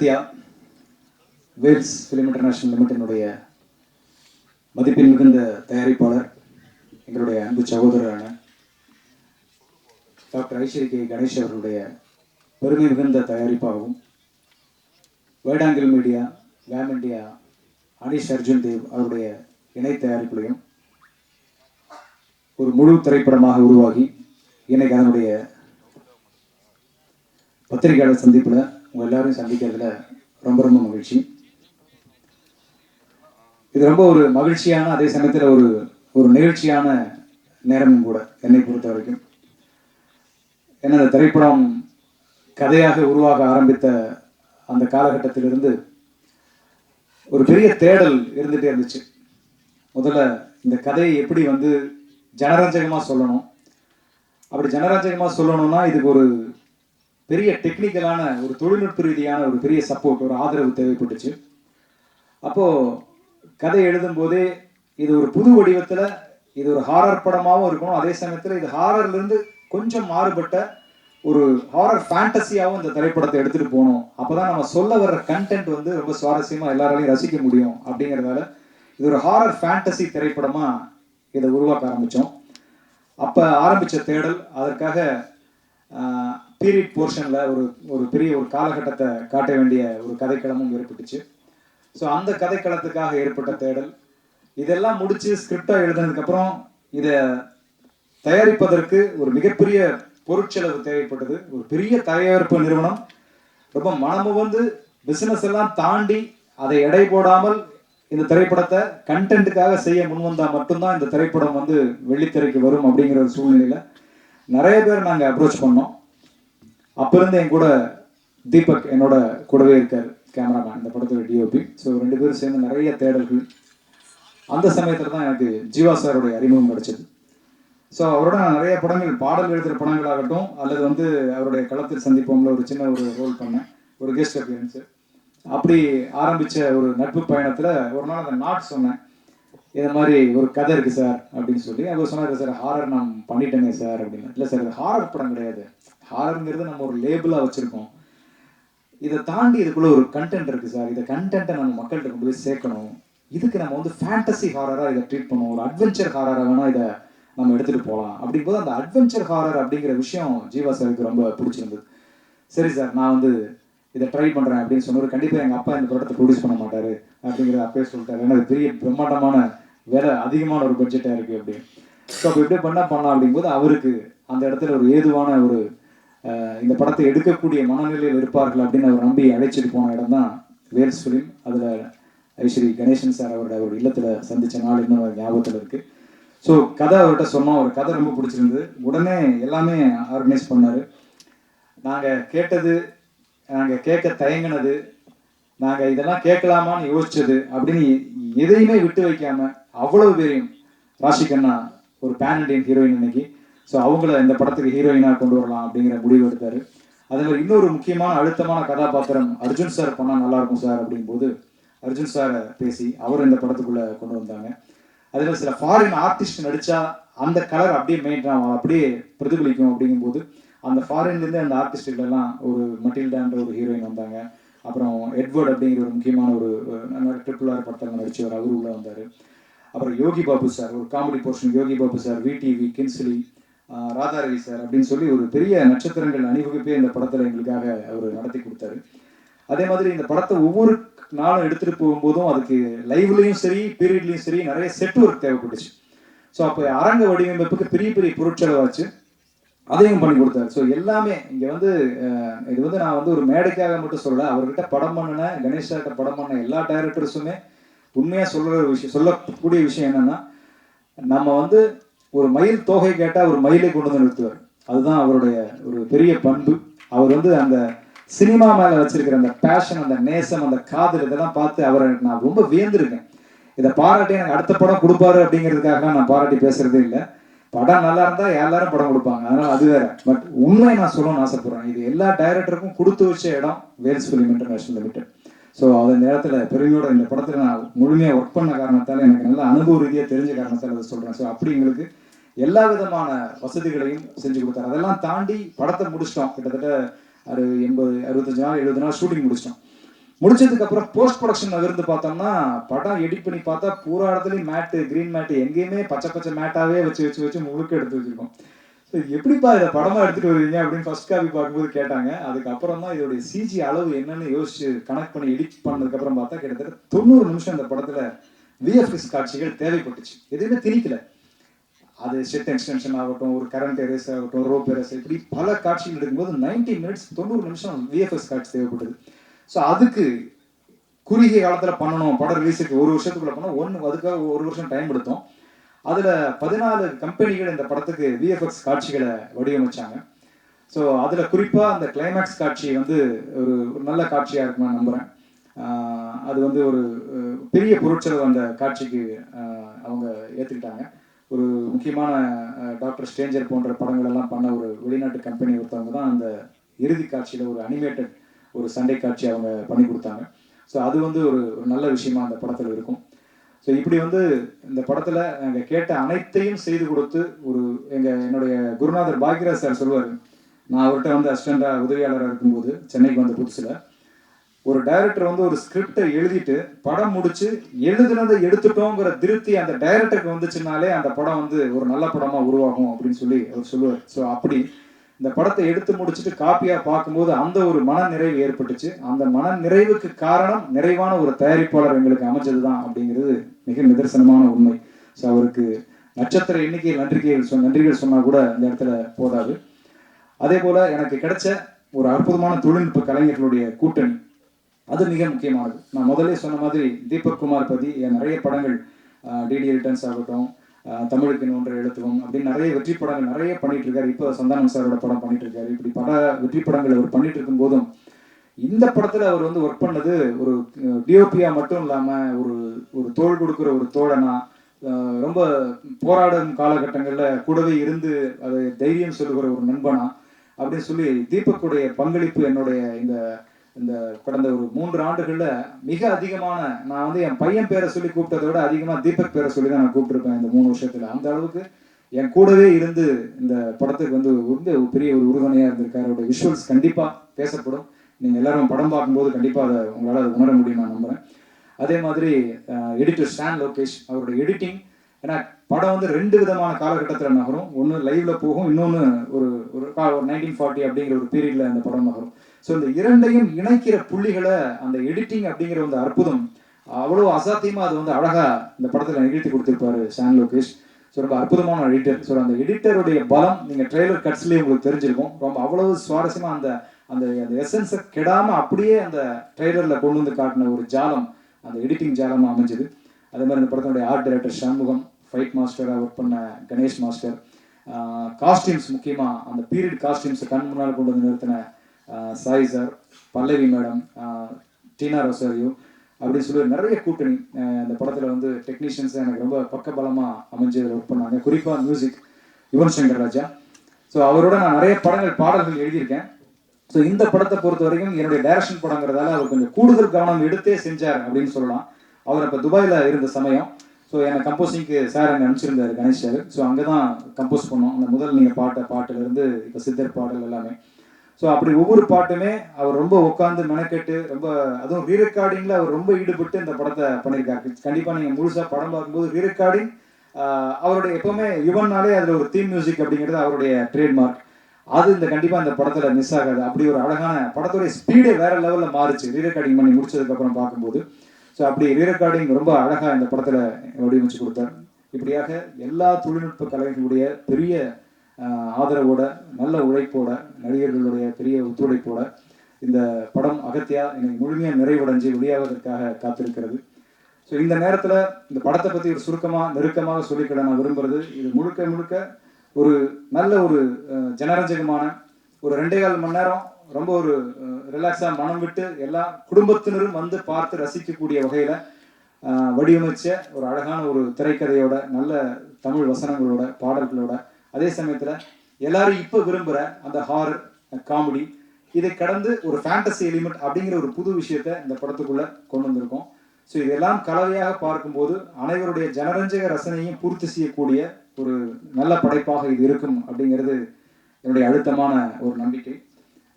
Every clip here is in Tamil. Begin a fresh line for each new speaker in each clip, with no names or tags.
அகத்தியா வேல்ஸ் ஃபிலிம் இன்டர்நேஷனல் லிமிட்டினுடைய மதிப்பில் மிகுந்த தயாரிப்பாளர் எங்களுடைய அன்பு சகோதரரான டாக்டர் ஐஸ்வரி கே. கணேஷ் அவர்களுடைய பெருமை மிகுந்த தயாரிப்பாகவும் வேடாங்கில் மீடியா வேம் இண்டியா அனிஷ் அர்ஜுன் தேவ் அவருடைய இணை தயாரிப்புலையும் ஒரு முழு திரைப்படமாக உருவாகி இன்னைக்கு அதனுடைய பத்திரிகையாளர் சந்திப்பில் உங்கள் எல்லாரையும் சந்திக்கிறதுல ரொம்ப ரொம்ப மகிழ்ச்சி. இது ரொம்ப ஒரு மகிழ்ச்சியான அதே சமயத்தில் ஒரு ஒரு நிகழ்ச்சியான நேரமும் கூட என்னை பொறுத்த வரைக்கும். ஏன்னா அந்த திரைப்படம் கதையாக உருவாக ஆரம்பித்த அந்த காலகட்டத்திலிருந்து ஒரு பெரிய தேடல் இருந்துகிட்டே இருந்துச்சு. முதல்ல இந்த கதையை எப்படி வந்து ஜனரஞ்சகமாக சொல்லணும்? அப்படி ஜனரஞ்சகமாக சொல்லணும்னா இதுக்கு ஒரு பெரிய டெக்னிக்கலான ஒரு தொழில்நுட்ப ரீதியான ஒரு பெரிய சப்போர்ட் ஒரு ஆதரவு தேவைப்பட்டுச்சு. அப்போது கதை எழுதும்போதே இது ஒரு புது வடிவத்தில் இது ஒரு ஹாரர் படமாகவும் இருக்கணும். அதே சமயத்தில் இது ஹாரர்லேருந்து கொஞ்சம் மாறுபட்ட ஒரு ஹாரர் ஃபேண்டசியாகவும் இந்த திரைப்படத்தை எடுத்துகிட்டு போகணும். அப்போ தான் நம்ம சொல்ல வர்ற கண்டென்ட் வந்து ரொம்ப சுவாரஸ்யமாக எல்லாராலையும் ரசிக்க முடியும் அப்படிங்கிறதால இது ஒரு ஹாரர் ஃபேண்டசி திரைப்படமாக இதை உருவாக்க ஆரம்பித்தோம் அப்போ ஆரம்பித்த தேடல் அதற்காக பீரியட் போர்ஷனில் ஒரு ஒரு பெரிய ஒரு காலகட்டத்தை காட்ட வேண்டிய ஒரு கதைக்களமும் ஏற்பட்டுச்சு. ஸோ அந்த கதைக்களத்துக்காக ஏற்பட்ட தேடல் இதெல்லாம் முடித்து ஸ்கிரிப்டாக எழுதுனதுக்கப்புறம் இதை தயாரிப்பதற்கு ஒரு மிகப்பெரிய பொருட்செலவு தேவைப்பட்டது. ஒரு பெரிய தயாரிப்பு நிறுவனம். ரொம்ப மனமுவந்து பிசினஸ் எல்லாம் தாண்டி அதை எடை போடாமல் இந்த திரைப்படத்தை கண்டென்ட்டுக்காக செய்ய முன்வந்தால் மட்டும்தான் இந்த திரைப்படம் வந்து வெள்ளித்திரைக்கு வரும் அப்படிங்கிற ஒரு சூழ்நிலையில் நிறைய பேர் நாங்கள் அப்ரோச் பண்ணோம். அப்போ இருந்து என் கூட தீபக் என்னோட கூடவே இருக்கார் கேமராமேன் இந்த படத்தோட டிஓபி ஸோ ரெண்டு பேரும் சேர்ந்து நிறைய தேடல்கள். அந்த சமயத்தில் தான் எனக்கு ஜீவா சாருடைய அறிமுகம் கிடைச்சது. ஸோ அவரோட நிறைய படங்கள் பாடல் எழுதுகிற படங்களாகட்டும் அல்லது வந்து அவருடைய களத்தில் சந்திப்போம்ல ஒரு சின்ன ஒரு ரோல் பண்ணேன். ஒரு கெஸ்ட் அப்பியரன்ஸு அப்படி ஆரம்பித்த ஒரு நட்பு பயணத்தில் ஒரு நாள் அந்த நாட் சொன்னேன். இதை மாதிரி ஒரு கதை இருக்குது சார் அப்படின்னு சொல்லி அவர் சொன்னார் சார் ஹாரர் நான் பண்ணிட்டேங்க சார் அப்படின்னு. இல்லை சார் இது ஹாரர் படம் கிடையாது. ஹாரருங்கிறது நம்ம ஒரு லேபிளாக வச்சுருக்கோம். இதை தாண்டி இதுக்குள்ள ஒரு கண்டென்ட் இருக்குது சார். இந்த கண்டென்ட்டை நம்ம மக்கள்கிட்ட கொண்டு போய் சேர்க்கணும். இதுக்கு நம்ம வந்து ஃபேண்டசி ஹாரராக இதை ட்ரீட் பண்ணுவோம் ஒரு அட்வென்ச்சர் ஹாரராக வேணால் இதை நம்ம எடுத்துகிட்டு போகலாம் அப்படிங்கும்போது அந்த அட்வென்ச்சர் ஹாரர் அப்படிங்கிற விஷயம் ஜீவா சாருக்கு ரொம்ப பிடிச்சிருந்தது. சரி சார் நான் வந்து இதை ட்ரை பண்ணுறேன் அப்படின்னு சொன்னவர் கண்டிப்பாக எங்கள் அப்பா இந்த படத்தை ப்ரொடியூஸ் பண்ண மாட்டார் அப்படிங்கிறத அப்பயே சொல்லிட்டாரு. ஏன்னா பெரிய பிரம்மாண்டமான வேற அதிகமான ஒரு பட்ஜெட்டாக இருக்குது அப்படின்னு. ஸோ அப்போ எப்படி பண்ணால் பண்ணலாம் அப்படிங்கும்போது அவருக்கு அந்த இடத்துல ஒரு ஏதுவான ஒரு இந்த படத்தை எடுக்கக்கூடிய மனநிலையில் இருப்பார்கள் அப்படின்னு அவர் நம்பி அழைச்சிட்டு போன இடம் தான் வேல்ஸ் ஃபிலிம் அதில் ஐஸ்வரி கணேசன் சார் அவரோட ஒரு இல்லத்தில் சந்தித்த நாள் இன்னும் ஞாபகத்தில் இருக்குது ஸோ கதை அவர்கிட்ட சொன்னோம். ஒரு கதை ரொம்ப பிடிச்சிருந்தது. உடனே எல்லாமே ஆர்கனைஸ் பண்ணார். நாங்கள் கேட்டது நாங்கள் கேட்க தயங்கினது நாங்கள் இதெல்லாம் கேட்கலாமான்னு யோசிச்சது அப்படின்னு எதையுமே விட்டு வைக்காமல் அவ்வளவு பெரிய ராஷிகண்ணா ஒரு பேன் இண்டியன் ஹீரோயின் இன்னைக்கு. ஸோ அவங்கள இந்த படத்துக்கு ஹீரோயினாக கொண்டு வரலாம் அப்படிங்கிற முடிவு எடுத்தார். அதே மாதிரி இன்னொரு முக்கியமான அழுத்தமான கதாபாத்திரம் அர்ஜுன் சார் பண்ணால் நல்லா இருக்கும் சார் அப்படிங்கும்போது அர்ஜுன் சாரை பேசி அவர் இந்த படத்துக்குள்ளே கொண்டு வந்தாங்க. அதே சில ஃபாரின் ஆர்டிஸ்ட் நடித்தா அந்த கலர் அப்படியே மெயின்டைன் ஆகும் அப்படியே பிரதிபலிக்கும் அப்படிங்கும்போது அந்த ஃபாரின்லேருந்து அந்த ஆர்டிஸ்டுகளெல்லாம் ஒரு மட்டில்டான்ற ஒரு ஹீரோயின் வந்தாங்க. அப்புறம் எட்வர்ட் அப்படிங்கிற ஒரு முக்கியமான ஒரு ட்ரிபிள் ஆர் படத்தில் நடிச்சவர் அவர் உள்ளே வந்தார். அப்புறம் யோகி பாபு சார் ஒரு comedy portion Yogi Babu sir VTV Kingsley Radharavi sir அப்படின்னு சொல்லி ஒரு பெரிய நட்சத்திரங்கள் அணிவகுப்பே இந்த படத்தில் எங்களுக்காக அவர் நடத்தி கொடுத்தாரு. அதே மாதிரி இந்த படத்தை ஒவ்வொரு நாளும் எடுத்துகிட்டு போகும்போதும் அதுக்கு லைவ்லேயும் சரி பீரியட்லேயும் சரி நிறைய செட் ஒர்க் தேவைப்பட்டுச்சு. ஸோ அப்போ அரங்க வடிவமைப்புக்கு பெரிய பெரிய பொருட்செலவாச்சு. அதையும் பண்ணி கொடுத்தாரு. ஸோ எல்லாமே இங்கே வந்து இது வந்து நான் வந்து ஒரு மேடைக்காக மட்டும் சொல்லலை அவர்கிட்ட படம் பண்ணின கணேஷாட்ட படம் பண்ண எல்லா டைரக்டர்ஸுமே உண்மையாக சொல்கிற விஷயம் சொல்லக்கூடிய விஷயம் என்னென்னா நம்ம வந்து ஒரு மயில் தொகை கேட்டால் ஒரு மயிலை கொண்டு வந்து நிறுத்துவார். அதுதான் அவருடைய ஒரு பெரிய பண்பு. அவர் வந்து அந்த சினிமா மேலே வச்சிருக்கிற அந்த பேஷன் அந்த நேசம் அந்த காதல் இதெல்லாம் பார்த்து அவரை நான் ரொம்ப வியந்திருக்கேன். இதை பாராட்டி எனக்கு அடுத்த படம் கொடுப்பாரு அப்படிங்கிறதுக்காக நான் பாராட்டி பேசுறதே இல்லை. படம் நல்லா இருந்தால் எல்லாரும் படம் கொடுப்பாங்க. அதனால அது வேற. பட் உண்மையை நான் சொல்லணும்னு ஆசைப்படுறேன். இது எல்லா டைரக்டருக்கும் கொடுத்து வச்ச இடம் Vels film international limited. So அந்த நேரத்தில் பெருமையோட இந்த படத்தில் நான் முழுமையாக ஒர்க் பண்ண காரணத்தால் எனக்கு நல்ல அனுபவ ரீதியாக தெரிஞ்ச காரணத்தால் அதை சொல்கிறேன் ஸோ அப்படி எங்களுக்கு எல்லா விதமான வசதிகளையும் செஞ்சு கொடுத்தாரு. அதெல்லாம் தாண்டி படத்தை முடிச்சிட்டோம். கிட்டத்தட்ட ஒரு எண்பது அறுபத்தஞ்சு நாள் எழுபது நாள் ஷூட்டிங் முடிச்சிட்டோம். முடிச்சதுக்கு அப்புறம் போஸ்ட் ப்ரொடக்ஷன் இருந்து பார்த்தோம்னா படம் எடிட் பண்ணி பார்த்தா பூரா இடத்துலையும் மேட்டு கிரீன் மேட்டு எங்கேயுமே பச்சை பச்சை மேட்டாவே வச்சு வச்சு வச்சு முழுக்க எடுத்து வச்சிருக்கோம். எப்படிப்பா இதை படமா எடுத்துட்டு வருவீங்க அப்படின்னு ஃபர்ஸ்ட் காப்பி பார்க்கும்போது கேட்டாங்க. அதுக்கப்புறம் தான் இதோடைய சிஜி அளவு என்னன்னு யோசிச்சு கனெக்ட் பண்ணி எடிட் பண்ணதுக்கு அப்புறம் பார்த்தா கிட்டத்தட்ட தொண்ணூறு நிமிஷம் இந்த படத்துல விஎஃப்எஸ் காட்சிகள் தேவைப்பட்டுச்சு. எதுவுமே திணிக்கல. அது செட் எக்ஸ்டென்ஷன் ஆகட்டும் ஒரு கரண்ட் எரேஸ் ஆகட்டும் ரோப் எரேஸ் இப்படி பல காட்சிகள் எடுக்கும்போது 90 மினிட்ஸ் தொண்ணூறு நிமிஷம் விஎஃப்எஸ் காட்சி தேவைப்படுது ஸோ அதுக்கு குறுகிய காலத்துல பண்ணணும் படம் ரிலீஸுக்கு ஒரு வருஷத்துக்குள்ள பண்ணோம் ஒன்று அதுக்காக ஒரு வருஷம் டைம் எடுத்தோம். அதில் பதினாலு கம்பெனிகள் இந்த படத்துக்கு விஎஃப்எக்ஸ் காட்சிகளை வடிவமைச்சாங்க. ஸோ அதில் குறிப்பாக அந்த கிளைமேக்ஸ் காட்சி வந்து ஒரு நல்ல காட்சியாக இருக்கு நான் நம்புகிறேன் அது வந்து ஒரு பெரிய பொருட்செலவு அந்த காட்சிக்கு அவங்க ஏற்றுக்கிட்டாங்க ஒரு முக்கியமான டாக்டர் ஸ்டேஞ்சர் போன்ற படங்கள் எல்லாம் பண்ண ஒரு வெளிநாட்டு கம்பெனி ஒருத்தவங்க தான் அந்த இறுதி காட்சியில் ஒரு அனிமேட்டட் ஒரு சண்டை காட்சி அவங்க பண்ணி கொடுத்தாங்க. ஸோ அது வந்து ஒரு நல்ல விஷயமா அந்த படத்தில் இருக்கும். ஸோ இப்படி வந்து இந்த படத்தில் நாங்கள் கேட்ட அனைத்தையும் செய்து கொடுத்து ஒரு எங்கள் என்னுடைய குருநாதர் பாக்யராஜ் சார் சொல்லுவார் நான் அவர்கிட்ட வந்து அசிஸ்டண்டா உதவியாளராக இருக்கும்போது சென்னைக்கு வந்த புதுசில் ஒரு டைரக்டர் வந்து ஒரு ஸ்கிரிப்டை எழுதிட்டு படம் முடிச்சு எழுதுனதை எடுத்துட்டோங்கிற திருப்தி அந்த டைரக்டருக்கு வந்துச்சுனாலே அந்த படம் வந்து ஒரு நல்ல படமா உருவாகும் அப்படின்னு சொல்லி அவர் சொல்லுவார். ஸோ அப்படி இந்த படத்தை எடுத்து முடிச்சுட்டு காப்பியாக பார்க்கும்போது அந்த ஒரு மன நிறைவு ஏற்பட்டுச்சு. அந்த மன நிறைவுக்கு காரணம் நிறைவான ஒரு தயாரிப்பாளர் எங்களுக்கு அமைச்சது தான் அப்படிங்கிறது மிக நிதர்சனமான உண்மை. ஸோ அவருக்கு நட்சத்திர எண்ணிக்கையில் நன்றிகள் சொ நன்றிகள் சொன்னா கூட இந்த இடத்துல போதாது. அதே போல எனக்கு கிடைச்ச ஒரு அற்புதமான தொழில்நுட்ப கலைஞர்களுடைய கூட்டணி அது மிக முக்கியமானது. நான் முதல்ல சொன்ன மாதிரி தீபக் குமார் பதி என் நிறைய படங்கள் டிடி ரிட்டர்ன்ஸ் ஆகட்டும் தமிழுக்கு ஒன்றை எழுத்துவோம் அப்படின்னு நிறைய வெற்றி படங்கள் நிறைய பண்ணிட்டு இருக்காரு. இப்போ சந்தானம் சாரோட படம் பண்ணிட்டு இருக்காரு. இப்படி பல வெற்றி படங்கள் அவர் பண்ணிட்டு இருக்கும் போதும் இந்த படத்துல அவர் வந்து ஒர்க் பண்ணது ஒரு டிஓபியா மட்டும் இல்லாம ஒரு ஒரு தோல் கொடுக்குற ஒரு தோழனா ரொம்ப போராடும் காலகட்டங்கள்ல கூடவே இருந்து அதை தைரியம் சொல்லுகிற ஒரு நண்பனா அப்படின்னு சொல்லி தீபக்குடைய பங்களிப்பு என்னுடைய இந்த இந்த கடந்த ஒரு மூன்று ஆண்டுகளில் மிக அதிகமான நான் வந்து என் பையன் பேரை சொல்லி கூப்பிட்டதை விட அதிகமாக தீபக் பேரை சொல்லி தான் நான் கூப்பிட்டுருப்பேன் இந்த மூணு வருஷத்தில். அந்த அளவுக்கு என் கூடவே இருந்து இந்த படத்துக்கு வந்து வந்து பெரிய ஒரு உறுதுணையாக இருந்திருக்காரு. அவருடைய விஷுவல்ஸ் கண்டிப்பாக பேசப்படும். நீங்கள் எல்லாரும் படம் பார்க்கும்போது கண்டிப்பாக அதை உங்களால அதை உணர முடியும் நான் நம்புறேன். அதே மாதிரி எடிட்டர் ஸ்டான் லோகேஷ் அவருடைய எடிட்டிங் ஏன்னா படம் வந்து ரெண்டு விதமான காலகட்டத்தில் நகரும். ஒன்று லைவ்ல போகும் இன்னொன்று ஒரு ஒரு கா- ஒரு நைன்டீன் ஃபார்ட்டி அப்படிங்கிற ஒரு பீரியடில் அந்த படம் நகரும். ஸோ இந்த இரண்டையும் இணைக்கிற புள்ளிகளை அந்த எடிட்டிங் அப்படிங்கிற அந்த அற்புதம் அவ்வளோ அசாத்தியமா அது வந்து அழகாக இந்த படத்தில் நிகழ்த்தி கொடுத்துருப்பாரு சான் லோகேஷ் ஸோ ரொம்ப அற்புதமான எடிட்டர் ஸோ அந்த எடிட்டருடைய பலம் நீங்கள் ட்ரெய்லர் கட்ஸ்லேயே உங்களுக்கு தெரிஞ்சிருக்கும். ரொம்ப அவ்வளவு சுவாரஸ்யமா அந்த அந்த அந்த எசன்ஸை கெடாம அப்படியே அந்த ட்ரெய்லர்ல கொண்டு வந்து காட்டின ஒரு ஜாலம் அந்த எடிட்டிங் ஜாலமாக அமைஞ்சது. அதே மாதிரி இந்த படத்தினுடைய ஆர்ட் டைரக்டர் சண்முகம் ஃபைட் மாஸ்டராக ஒர்க் பண்ண கணேஷ் மாஸ்டர் காஸ்டியூம்ஸ் முக்கியமாக அந்த பீரியட் காஸ்டியூம்ஸை கண் முன்னால் கொண்டு வந்து நிறுத்தின Sai sir Pallavi madam Tina Rosario அப்படின்னு சொல்லி நிறைய கூட்டணி அந்த இந்த வந்து டெக்னீஷியன்ஸ் எனக்கு ரொம்ப பக்கபலமாக அமைஞ்சு ஒர்க் பண்ணாங்க. குறிப்பாக மியூசிக் யுவன் சங்கர் ராஜா. ஸோ அவரோட நான் நிறைய படங்கள் பாடல்கள் எழுதியிருக்கேன். ஸோ இந்த படத்தை பொறுத்த வரைக்கும் என்னுடைய டைரக்ஷன் படங்கிறதால அவர் கொஞ்சம் கூடுதல் கவனம் எடுத்தே செஞ்சார் அப்படின்னு சொல்லலாம். அவர் அப்போ துபாயில் இருந்த சமயம். ஸோ என்னை கம்போசிங்க்கு சார் அங்கே அனுப்பிச்சிருந்தார் கணேஷ் சார். ஸோ அங்கே தான் கம்போஸ் பண்ணோம். அந்த முதல் நீங்கள் பாட்ட பாட்டிலிருந்து இப்போ சித்தர் பாடல் எல்லாமே. ஸோ அப்படி ஒவ்வொரு பாட்டுமே அவர் ரொம்ப உட்காந்து மெனக்கெட்டு ரொம்ப அதுவும் ரீரெக்கார்டிங்கில் அவர் ரொம்ப ஈடுபட்டு இந்த படத்தை பண்ணியிருக்காரு. கண்டிப்பாக நீங்கள் முழுசாக படம் பார்க்கும்போது ரீரெக்கார்டிங் அவருடைய எப்பவுமே யுவன்னாலே அதில் ஒரு தீம் மியூசிக் அப்படிங்கிறது அவருடைய ட்ரேட்மார்க் அது இந்த கண்டிப்பாக இந்த படத்தில் மிஸ் ஆகாது. அப்படி ஒரு அழகான படத்துடைய ஸ்பீடே வேற லெவலில் மாறுச்சு. ரீரெக்கார்டிங் பண்ணி முடிச்சதுக்கப்புறம் பார்க்கும்போது. ஸோ அப்படி ரீரெக்கார்டிங் ரொம்ப அழகாக இந்த படத்தில் வடிவமைச்சு கொடுத்தார். இப்படியாக எல்லா தொழில்நுட்ப கலைஞர்களுடைய பெரிய ஆதரவோட நல்ல உழைப்போட நடிகர்களுடைய பெரிய ஒத்துழைப்போட இந்த படம் அகத்தியா எனக்கு முழுமையாக நிறைவடைஞ்சு வெளியாவதற்காக காத்திருக்கிறது. ஸோ இந்த நேரத்தில் இந்த படத்தை பற்றி ஒரு சுருக்கமாக நெருக்கமாக சொல்லிக்கிட நான் விரும்புகிறது இது முழுக்க முழுக்க ஒரு நல்ல ஒரு ஜனரஞ்சகமான ஒரு ரெண்டே கால் மணி நேரம் ரொம்ப ஒரு ரிலாக்ஸாக மனம் விட்டு எல்லா குடும்பத்தினரும் வந்து பார்த்து ரசிக்கக்கூடிய வகையில் வடிவமைச்ச ஒரு அழகான ஒரு திரைக்கதையோட நல்ல தமிழ் வசனங்களோட பாடல்களோட அதே சமயத்தில் எல்லாரும் இப்போ விரும்புகிற அந்த ஹாரர் காமெடி இதை கடந்து ஒரு ஃபேண்டசி எலிமெண்ட் அப்படிங்கிற ஒரு புது விஷயத்தை இந்த படத்துக்குள்ளே கொண்டு வந்திருக்கோம். ஸோ இதெல்லாம் கலவையாக பார்க்கும்போது அனைவருடைய ஜனரஞ்சக ரசனையும் பூர்த்தி செய்யக்கூடிய ஒரு நல்ல படைப்பாக இது இருக்கும் அப்படிங்கிறது என்னுடைய அழுத்தமான ஒரு நம்பிக்கை.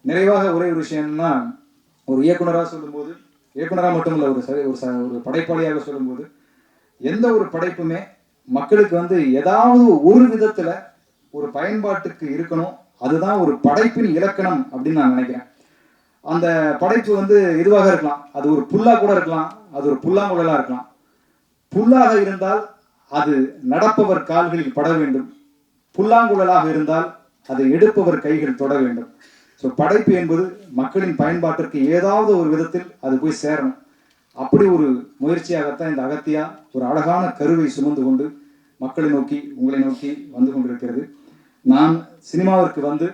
நிறைவாக ஒரே ஒரு விஷயம்னா ஒரு இயக்குனராக சொல்லும்போது இயக்குனராக மட்டும் இல்லை ஒரு சரி ஒரு ச ஒரு படைப்பாளியாக சொல்லும்போது எந்த ஒரு படைப்புமே மக்களுக்கு வந்து ஏதாவது ஒரு விதத்தில் ஒரு பயன்பாட்டுக்கு இருக்கணும் அதுதான் ஒரு படைப்பின் இலக்கணம் அப்படின்னு நான் நினைக்கிறேன். அந்த படைப்பு வந்து இதுவாக இருக்கலாம் அது ஒரு புல்லா கூட இருக்கலாம் அது ஒரு புல்லாங்குழலாக இருக்கலாம். புல்லாக இருந்தால் அது நடப்பவர் கால்களில் பட வேண்டும். புல்லாங்குழலாக இருந்தால் அதை எடுப்பவர் கைகள் தொட வேண்டும். ஸோ படைப்பு என்பது மக்களின் பயன்பாட்டிற்கு ஏதாவது ஒரு விதத்தில் அது போய் சேரணும். அப்படி ஒரு முயற்சியாகத்தான் இந்த அகத்தியா ஒரு அழகான கருவை சுமந்து கொண்டு மக்களை நோக்கி உங்களை நோக்கி வந்து கொண்டிருக்கிறது. நான் சினிமாவிற்கு வந்து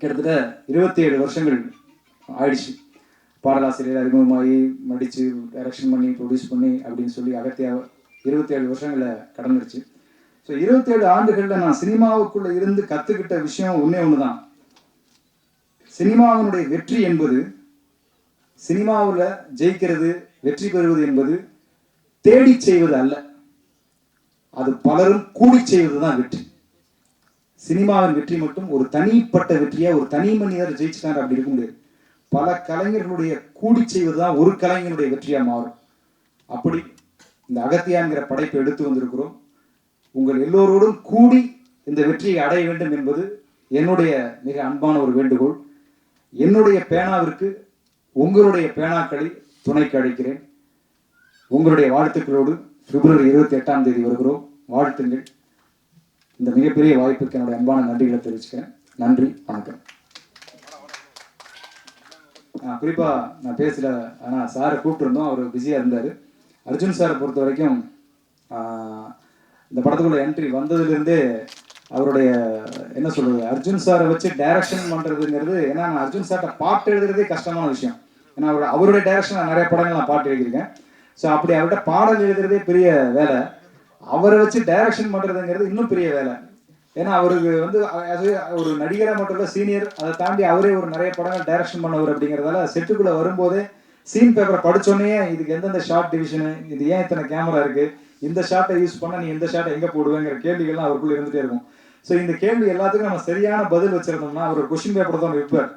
கிட்டத்தட்ட இருபத்தி ஏழு வருஷங்கள் ஆயிடுச்சு. பாடலாசிரியர் அறிமுகமாகி நடித்து டைரக்ஷன் பண்ணி ப்ரொடியூஸ் பண்ணி அப்படின்னு சொல்லி அகத்தியாக இருபத்தி ஏழு வருஷங்களை கடந்துருச்சு. ஸோ இருபத்தேழு ஆண்டுகளில் நான் சினிமாவுக்குள்ளே இருந்து கற்றுக்கிட்ட விஷயம் ஒன்றே ஒன்று தான் சினிமாவினுடைய வெற்றி என்பது சினிமாவில் ஜெயிக்கிறது வெற்றி பெறுவது என்பது தேடி செய்வது அல்ல. அது பலரும் கூடி செய்வது தான் வெற்றி. சினிமாவின் வெற்றி மட்டும் ஒரு தனிப்பட்ட வெற்றியா ஒரு தனி மனிதர் ஜெயிச்சிட்டார் அப்படி இருக்க முடியாது. பல கலைஞர்களுடைய கூடி செய்வது தான் ஒரு கலைஞனுடைய வெற்றியா மாறும். அப்படி இந்த அகத்தியாங்கிற படைப்பை எடுத்து வந்திருக்கிறோம். உங்கள் எல்லோரோடும் கூடி இந்த வெற்றியை அடைய வேண்டும் என்பது என்னுடைய மிக அன்பான ஒரு வேண்டுகோள். என்னுடைய பேனாவிற்கு உங்களுடைய பேனாக்களை துணைக்கு அழைக்கிறேன். உங்களுடைய வாழ்த்துக்களோடு பிப்ரவரி இருபத்தி எட்டாம் தேதி வருகிறோம். வாழ்த்துங்கள். இந்த மிகப்பெரிய வாய்ப்புக்கு என்னுடைய அன்பான நன்றிகளை தெரிவிச்சுக்கிறேன். நன்றி வணக்கம். குறிப்பாக நான் பேசல ஆனால் சாரை கூப்பிட்டுருந்தோம். அவர் பிஸியாக இருந்தார். அர்ஜுன் சாரை பொறுத்த வரைக்கும் இந்த படத்துக்குள்ள என்ட்ரி வந்ததுலேருந்தே அவருடைய என்ன சொல்றது அர்ஜுன் சாரை வச்சு டைரக்ஷன் பண்றதுங்கிறது ஏன்னா நான் அர்ஜுன் சார்ட்ட பாட்டு எழுதுறதே கஷ்டமான விஷயம். ஏன்னா அவர் அவருடைய டைரக்ஷன் நான் நிறைய படங்கள் நான் பாட்டு எழுதியிருக்கேன். ஸோ அப்படி அவர்கிட்ட பாடல் எழுதுறதே பெரிய வேலை. அவரை வச்சு டைரக்ஷன் பண்றதுங்கிறது இன்னும் பெரிய வேலை. ஏன்னா அவருக்கு வந்து அது ஒரு நடிகராக மட்டும் இல்லை சீனியர் அதை தாண்டி அவரே ஒரு நிறைய படங்கள் டைரக்ஷன் பண்ணவர் அப்படிங்கிறதால செட்டுக்குள்ளே வரும்போதே சீன் பேப்பரை படிச்சோடனே இதுக்கு எந்தெந்த ஷார்ட் டிவிஷனு இது ஏன் இத்தனை கேமரா இருக்கு? இந்த ஷார்ட்டை யூஸ் பண்ண நீ இந்த ஷார்ட்டை எங்க போடுவேங்கிற கேள்விகள்லாம் அவருக்குள்ள இருந்துட்டே இருக்கும். ஸோ இந்த கேள்வி எல்லாத்துக்கும் நம்ம சரியான பதில் வச்சிருந்தோம்னா அவர் கொஸ்டின் பேப்பர் தான் விற்பார்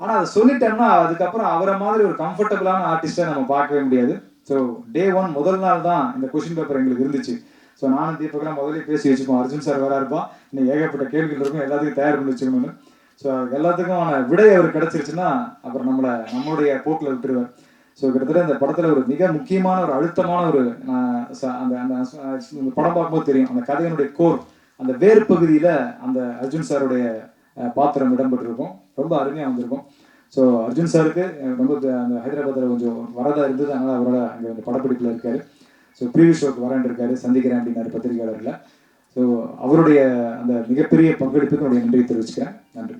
ஆனா அதை சொல்லிட்டோம்னா அதுக்கப்புறம் அவரை மாதிரி ஒரு கம்ஃபர்டபுளான ஆர்டிஸ்டை நம்ம பார்க்கவே முடியாது. ஸோ டே ஒன் முதல் நாள் தான் இந்த கொஸ்டின் பேப்பர் எங்களுக்கு இருந்துச்சு. ஸோ நானும் தீபக்கெல்லாம் முதல்ல பேசி வச்சுப்போம். அர்ஜுன் சார் வேற இருப்பான் இன்னும் ஏகப்பட்ட கேள்விகள் இருக்கும். எல்லாத்துக்கும் தயார் பண்ணி வச்சுக்கணும்னு. ஸோ எல்லாத்துக்குமான விடை அவர் கிடைச்சிருச்சுன்னா அப்புறம் நம்மளை நம்மளுடைய போக்கில் விட்டுருவார். ஸோ கிட்டத்தட்ட இந்த படத்தில் ஒரு மிக முக்கியமான ஒரு அழுத்தமான ஒரு அந்த அந்த படம் பார்க்கும்போது தெரியும். அந்த கதையினுடைய கோர் அந்த வேர் பகுதியில் அந்த அர்ஜுன் சாருடைய பாத்திரம் இடம்பெற்றிருக்கும். ரொம்ப அருமையாக வந்திருக்கும். ஸோ அர்ஜுன் சாருக்கு ரொம்ப அந்த ஹைதராபாத்தில் கொஞ்சம் வரதாக இருந்தது. அதனால் அவரோட அங்கே அந்த படப்பிடிப்பில் இருக்கார். ஸோ ப்ரீவியஸ் ஷோக்கு வரேன் இருக்காரு. சந்திக்கிறேன் அப்படின்னாரு பத்திரிகையாளர்ல. ஸோ அவருடைய அந்த மிகப்பெரிய பங்களிப்புக்கு என்னுடைய நன்றியை தெரிவிச்சுக்கிறேன். நன்றி